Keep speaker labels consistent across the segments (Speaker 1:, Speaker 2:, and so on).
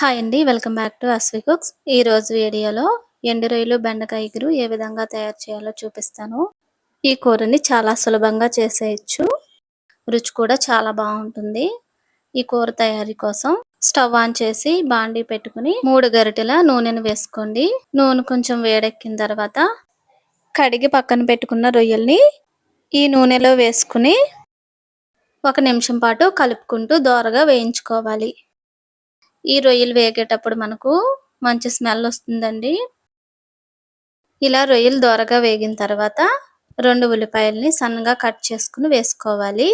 Speaker 1: Hi అండి welcome back to Asvi cooks. ఈరోజు వీడియోలో ఎండు రొయ్యలు బెండకాయ ఎగురు ఏ విధంగా తయారు చేయాలో చూపిస్తాను. ఈ కూరని చాలా సులభంగా చేసేయచ్చు. రుచి కూడా చాలా బాగుంటుంది. ఈ కూర తయారీ కోసం స్టవ్ ఆన్ చేసి బాండీ పెట్టుకుని మూడు గరిటెల నూనెను వేసుకోండి. నూనె కొంచెం వేడెక్కిన తర్వాత కడిగి పక్కన పెట్టుకున్న రొయ్యల్ని ఈ నూనెలో వేసుకుని ఒక నిమిషం పాటు కలుపుకుంటూ దోరగా వేయించుకోవాలి. ఈ రొయ్యలు వేగేటప్పుడు మనకు మంచి స్మెల్ వస్తుందండి. ఇలా రొయ్యలు దోరగా వేగిన తర్వాత రెండు ఉల్లిపాయల్ని సన్నగా కట్ చేసుకుని వేసుకోవాలి.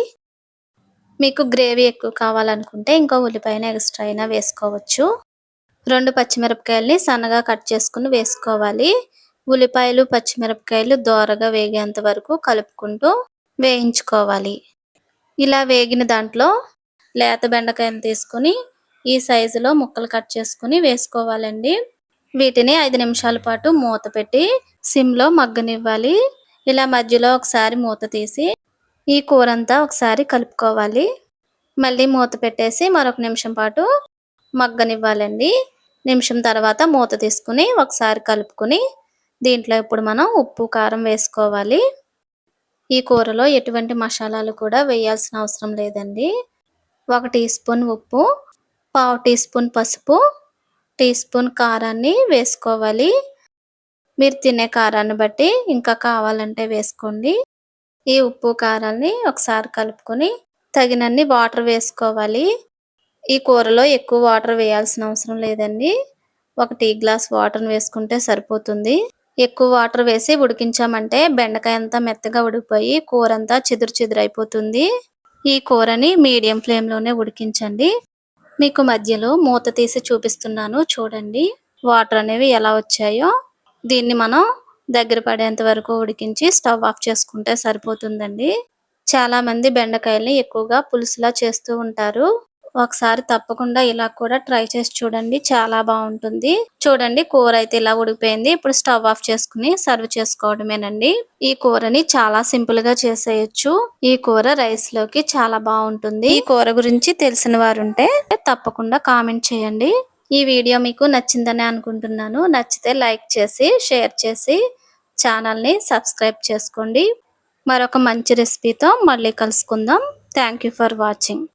Speaker 1: మీకు గ్రేవీ ఎక్కువ కావాలనుకుంటే ఇంకో ఉల్లిపాయన ఎక్స్ట్రా అయినా వేసుకోవచ్చు. రెండు పచ్చిమిరపకాయల్ని సన్నగా కట్ చేసుకుని వేసుకోవాలి. ఉల్లిపాయలు పచ్చిమిరపకాయలు దోరగా వేగేంత వరకు కలుపుకుంటూ వేయించుకోవాలి. ఇలా వేగిన దాంట్లో లేత బెండకాయలు తీసుకుని ఈ సైజులో ముక్కలు కట్ చేసుకుని వేసుకోవాలండి. వీటిని ఐదు నిమిషాల పాటు మూత పెట్టి సిమ్లో మగ్గనివ్వాలి. ఇలా మధ్యలో ఒకసారి మూత తీసి ఈ కూర అంతా ఒకసారి కలుపుకోవాలి. మళ్ళీ మూత పెట్టేసి మరొక నిమిషం పాటు మగ్గనివ్వాలండి. నిమిషం తర్వాత మూత తీసుకుని ఒకసారి కలుపుకొని దీంట్లో ఇప్పుడు మనం ఉప్పు కారం వేసుకోవాలి. ఈ కూరలో ఎటువంటి మసాలాలు కూడా వేయాల్సిన అవసరం లేదండి. ఒక టీ స్పూన్ ఉప్పు పావు టీ స్పూన్ పసుపు టీ స్పూన్ కారాన్ని వేసుకోవాలి. మీరు తినే కారాన్ని బట్టి ఇంకా కావాలంటే వేసుకోండి. ఈ ఉప్పు కారాన్ని ఒకసారి కలుపుకొని తగినన్ని వాటర్ వేసుకోవాలి. ఈ కూరలో ఎక్కువ వాటర్ వేయాల్సిన అవసరం లేదండి. ఒక టీ గ్లాస్ వాటర్ వేసుకుంటే సరిపోతుంది. ఎక్కువ వాటర్ వేసి ఉడికించామంటే బెండకాయ అంతా మెత్తగా ఉడికిపోయి కూర అంతా చెదురు చెదురు ఈ కూరని మీడియం ఫ్లేమ్లోనే ఉడికించండి. మీకు మధ్యలో మూత తీసి చూపిస్తున్నాను. చూడండి. వాటర్ అనేవి ఎలా వచ్చాయో. దీన్ని మనం దగ్గర పడేంత వరకు ఉడికించి స్టవ్ ఆఫ్ చేసుకుంటే సరిపోతుందండి. చాలా మంది బెండకాయల్ని ఎక్కువగా పులుసులా చేస్తూ ఉంటారు. ఒకసారి తప్పకుండా ఇలా కూడా ట్రై చేసి చూడండి. చాలా బాగుంటుంది. చూడండి కూర అయితే ఇలా ఉడికిపోయింది. ఇప్పుడు స్టవ్ ఆఫ్ చేసుకుని సర్వ్ చేసుకోవడమేనండి. ఈ కూరని చాలా సింపుల్గా చేసేయచ్చు. ఈ కూర రైస్లోకి చాలా బాగుంటుంది. ఈ కూర గురించి తెలిసిన వారుంటే తప్పకుండా కామెంట్ చేయండి. ఈ వీడియో మీకు నచ్చిందని అనుకుంటున్నాను. నచ్చితే లైక్ చేసి షేర్ చేసి ఛానల్ని సబ్స్క్రైబ్ చేసుకోండి. మరొక మంచి రెసిపీతో మళ్ళీ కలుసుకుందాం. Thank for watching.